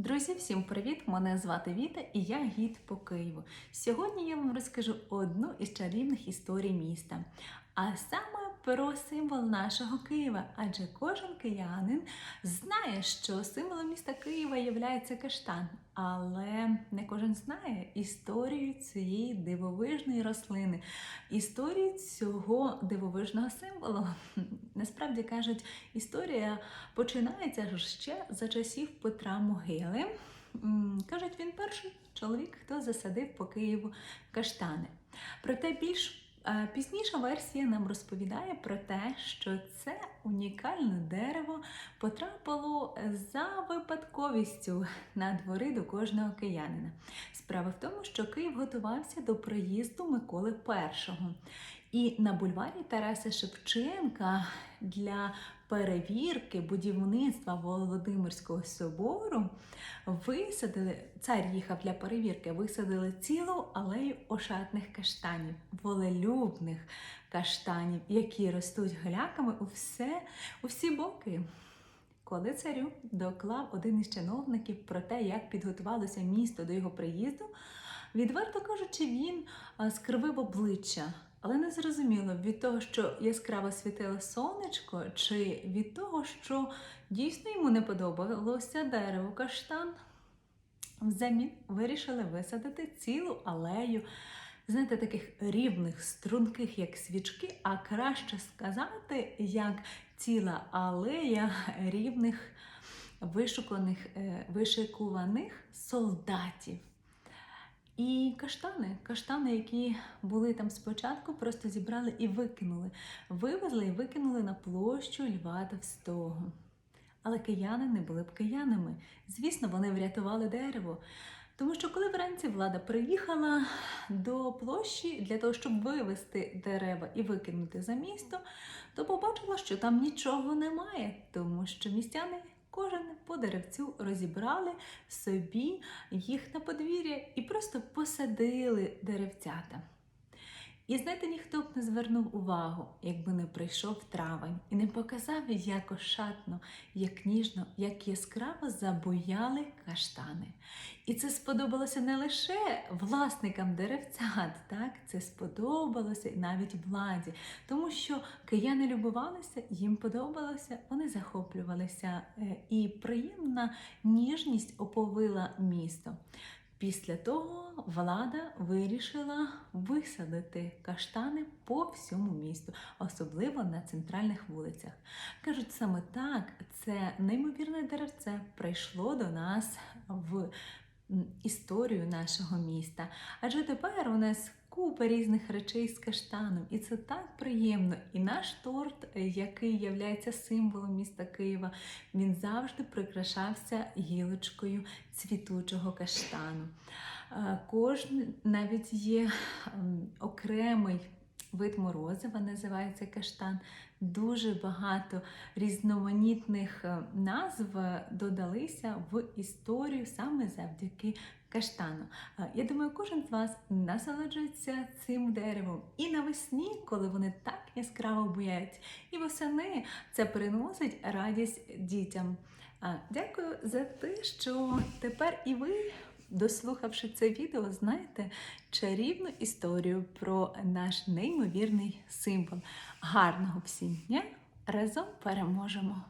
Друзі, всім привіт! Мене звати Віта і я гід по Києву. Сьогодні я вам розкажу одну із чарівних історій міста, а саме про символ нашого Києва. Адже кожен киянин знає, що символом міста Києва є каштан, але не кожен знає історію цієї дивовижної рослини, історію цього дивовижного символу. Насправді кажуть, історія починається ще за часів Петра Могили. Кажуть, він перший чоловік, хто засадив по Києву каштани. Проте більш пізніша версія нам розповідає про те, що це унікальне дерево потрапило за випадковістю на двори до кожного киянина. Справа в тому, що Київ готувався до приїзду Миколи І. І на бульварі Тараса Шевченка для перевірки будівництва Володимирського собору висадили, цар їхав для перевірки, висадили цілу алею ошатних каштанів, волелюбних каштанів, які ростуть гляками у, все, у всі боки. Коли царю доклав один із чиновників про те, як підготувалося місто до його приїзду, відверто кажучи, він скривив обличчя. Але не зрозуміло від того, що яскраво світило сонечко, чи від того, що дійсно йому не подобалося дерево каштан. Взамін вирішили висадити цілу алею, знаєте, таких рівних, струнких, як свічки, а краще сказати, як ціла алея рівних, вишуканих, е, вишикуваних солдатів. І каштани, каштани, які були там спочатку, просто зібрали і викинули. Вивезли і викинули на площу Льва Товстого. Але кияни не були б киянами. Звісно, вони врятували дерево. Тому що коли вранці влада приїхала до площі для того, щоб вивезти дерева і викинути за місто, то побачила, що там нічого немає, тому що містяни кожен по деревцю розібрали собі їх на подвір'я і просто посадили деревцята. І знаєте, ніхто б не звернув увагу, якби не прийшов травень і не показав, як ошатно, як ніжно, як яскраво забояли каштани. І це сподобалося не лише власникам деревцят, так це сподобалося і навіть владі, тому що кияни любувалися, їм подобалося, вони захоплювалися, е, і приємна ніжність оповила місто. Після того влада вирішила висадити каштани по всьому місту, особливо на центральних вулицях. Кажуть, саме так це неймовірне деревце прийшло до нас в історію нашого міста. Адже тепер у нас купа різних речей з каштаном, і це так приємно. І наш торт, е, який є символом міста Києва, він завжди прикрашався гілочкою цвітучого каштану. Е, Кожен навіть є ем, окремий вид морозива, називається каштан. Дуже багато різноманітних е, назв додалися в історію саме завдяки каштану. Е, Я думаю, кожен з вас насолоджується цим деревом і навесні, коли вони так яскраво буяють, і восени це приносить радість дітям. Дякую за те, що тепер і ви, дослухавши це відео, знаєте чарівну історію про наш неймовірний символ. Гарного всім дня! Разом переможемо!